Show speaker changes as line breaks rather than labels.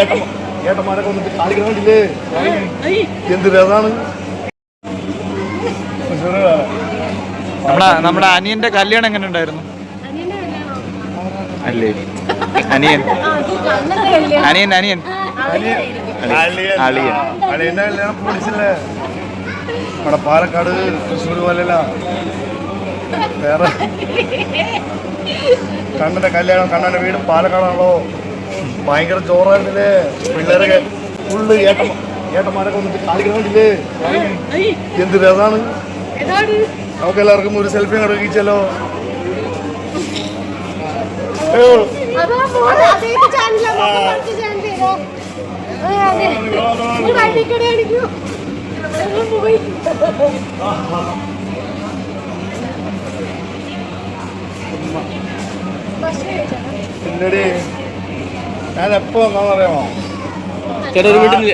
ഏട്ടൻ ഏട്ടന്മാരൊക്കെ വന്നിട്ട് കാണിക്കണില്ലേ എന്ത് രസാണ്
നമ്മുടെ നമ്മുടെ അനിയന്റെ കല്യാണം എങ്ങനെ ഉണ്ടായിരുന്നു? അല്ലേ? അനിയൻ. അനിയൻ അനിയൻ. അളിയൻ.
അളിയന്റെ കല്യാണം പൊളിച്ചില്ലേ നമ്മുടെ പാലക്കാട് തൃശ്ശൂർ പോലെയല്ല വേറെ. കണ്ണന്റെ കല്യാണം കണ്ണന്റെ വീട് പാലക്കാടാണല്ലോ. ഭയങ്കര ചോറായിരുന്നില്ലേ പിള്ളേരൊക്കെ ഫുള്ള് ഏട്ട ഏട്ടന്മാരൊക്കെ വന്നിട്ട് കാണിക്കണില്ലേ എന്ത് രസമാണ് നമുക്ക് എല്ലാവർക്കും ഒരു സെൽഫി ഇറങ്ങിച്ചല്ലോ പിന്നീട്. ഞാൻ എപ്പോ വന്നാന്നറിയാമോ
ചേട്ടാ ഒരു വീട്ടിൽ